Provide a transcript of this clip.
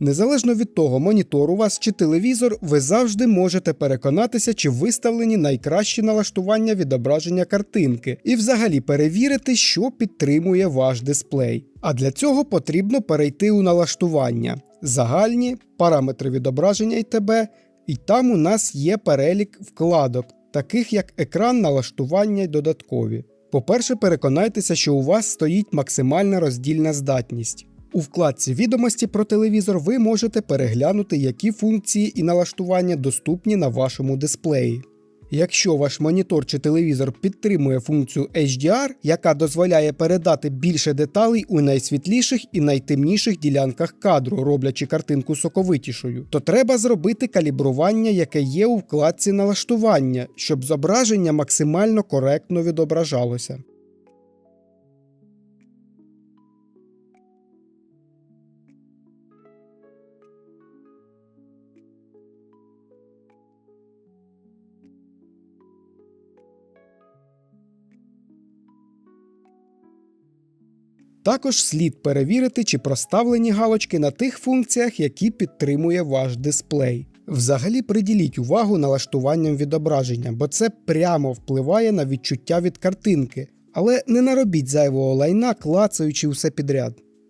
Незалежно від того, монітор у вас чи телевізор, ви завжди можете переконатися, чи виставлені найкращі налаштування відображення картинки, і взагалі перевірити, що підтримує ваш дисплей. А для цього потрібно перейти у налаштування, загальні, параметри відображення ІТБ, і там у нас є перелік вкладок, таких як екран налаштування й додаткові. По-перше, переконайтеся, що у вас стоїть максимальна роздільна здатність. У вкладці відомості про телевізор ви можете переглянути, які функції і налаштування доступні на вашому дисплеї. Якщо ваш монітор чи телевізор підтримує функцію HDR, яка дозволяє передати більше деталей у найсвітліших і найтемніших ділянках кадру, роблячи картинку соковитішою, то треба зробити калібрування, яке є у вкладці налаштування, щоб зображення максимально коректно відображалося. Також слід перевірити, чи проставлені галочки на тих функціях, які підтримує ваш дисплей. Взагалі приділіть увагу налаштуванням відображення, бо це прямо впливає на відчуття від картинки, але не наробіть зайвого лайна, клацаючи усе підряд.